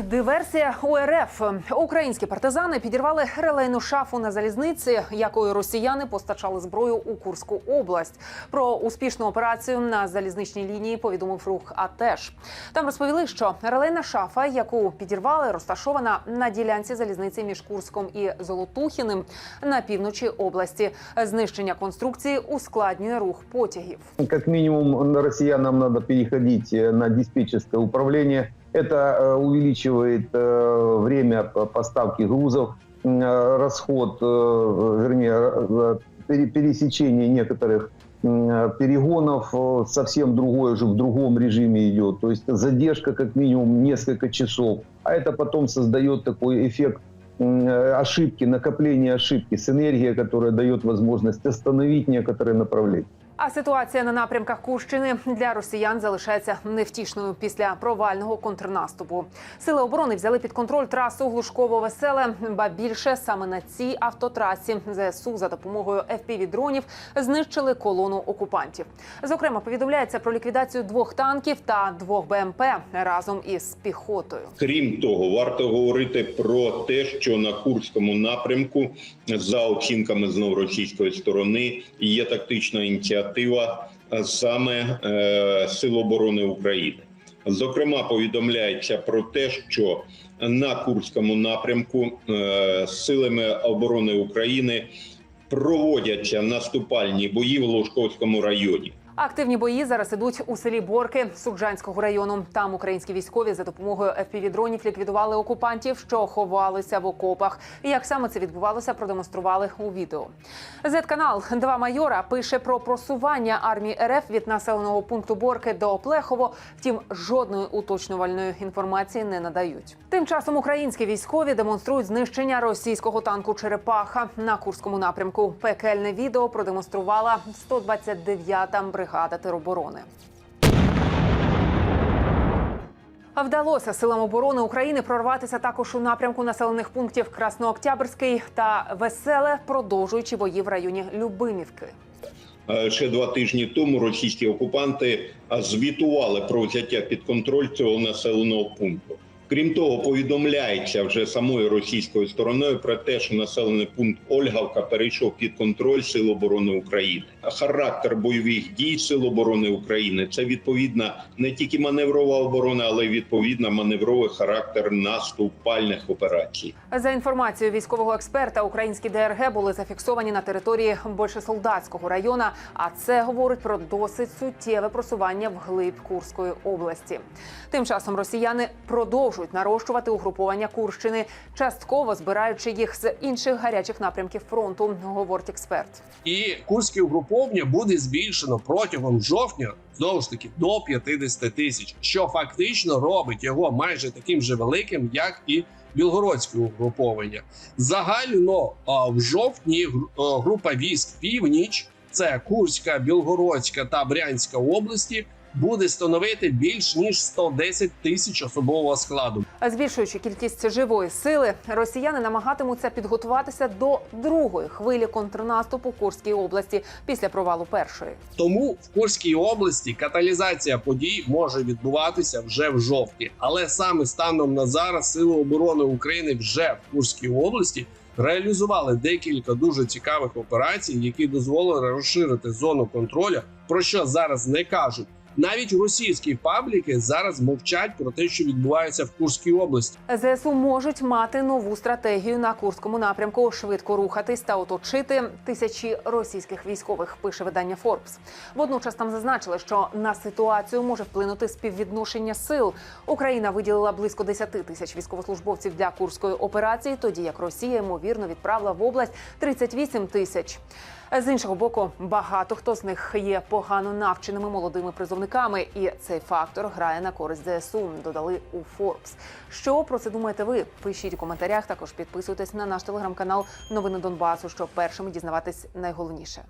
Диверсія УРФ. Українські партизани підірвали релейну шафу на залізниці, якою росіяни постачали зброю у Курську область. Про успішну операцію на залізничній лінії повідомив рух. АТЕШ. там розповіли, що релейна шафа, яку підірвали, розташована на ділянці залізниці між Курском і Золотухіним на півночі області. Знищення конструкції ускладнює рух потягів. Как минимум россиянам надо переходить э, на диспетчерское управление. Это э, увеличивает э, время поставки грузов, э, расход, вернее, пере- пересечение некоторых перегонов совсем другое же в другом режиме идет. То есть задержка как минимум несколько часов. А это потом создает такой эффект ошибки, накопления ошибки, синергия, которая дает возможность остановить некоторые направления. А ситуація на напрямках Курщини для росіян залишається невтішною після провального контрнаступу. Сили оборони взяли під контроль трасу Глушково-Веселе. Ба більше саме на цій автотрасі ЗСУ за допомогою fpv дронів знищили колону окупантів. Зокрема, повідомляється про ліквідацію двох танків та двох БМП разом із піхотою. Крім того, варто говорити про те, що на Курському напрямку, за оцінками знову російської сторони, є тактична ініціатива е, саме е, Сил оборони України. Зокрема, повідомляється про те, що на Курському напрямку е, силами оборони України проводяться наступальні бої в Лужковському районі. Активні бої зараз ідуть у селі Борки Суджанського району. Там українські військові за допомогою FPV-дронів ліквідували окупантів, що ховалися в окопах. І як саме це відбувалося, продемонстрували у відео. Зет-канал «Два майора пише про просування армії РФ від населеного пункту Борки до Оплехово. Втім, жодної уточнювальної інформації не надають. Тим часом українські військові демонструють знищення російського танку Черепаха на Курському напрямку. Пекельне відео продемонструвала 129-та бригада тероборони. А Вдалося силам оборони України прорватися також у напрямку населених пунктів Краснооктябрський та Веселе, продовжуючи бої в районі Любимівки. Е, Ще два тижні тому російські окупанти звітували про взяття під контроль цього населеного пункту. Крім того, повідомляється вже самою російською стороною про те, що населений пункт Ольгавка перейшов під контроль Сил оборони України. Характер бойових дій Сил оборони України це відповідна не тільки маневрова оборона, але й відповідна маневровий характер наступальних операцій. За інформацією військового експерта, українські ДРГ були зафіксовані на території Большесолдатського району. А це говорить про досить суттєве просування вглиб Курської області. Тим часом росіяни продовжують нарощувати угруповання Курщини, частково збираючи їх з інших гарячих напрямків фронту, говорить експерт. і курське угруповання буде збільшено протягом жовтня знову ж таки до 50 тисяч, що фактично робить його майже таким же великим, як і білгородське угруповання. Загально в жовтні група військ північ, це Курська, Білгородська та Брянська області. Буде становити більш ніж 110 тисяч особового складу. Збільшуючи кількість живої сили, росіяни намагатимуться підготуватися до другої хвилі контрнаступу Курській області після провалу першої. Тому в Курській області каталізація подій може відбуватися вже в жовтні. Але саме станом на зараз Сили оборони України вже в Курській області реалізували декілька дуже цікавих операцій, які дозволили розширити зону контролю, про що зараз не кажуть. Навіть російські пабліки зараз мовчать про те, що відбувається в Курській області. ЗСУ можуть мати нову стратегію на курському напрямку, швидко рухатись та оточити тисячі російських військових. Пише видання Форбс. Водночас там зазначили, що на ситуацію може вплинути співвідношення сил. Україна виділила близько 10 тисяч військовослужбовців для курської операції, тоді як Росія ймовірно відправила в область 38 тисяч. З іншого боку, багато хто з них є погано навченими молодими призовниками, і цей фактор грає на користь ЗСУ. Додали у Форбс. Що про це думаєте ви? Пишіть у коментарях. Також підписуйтесь на наш телеграм-канал Новини Донбасу, щоб першими дізнаватись найголовніше.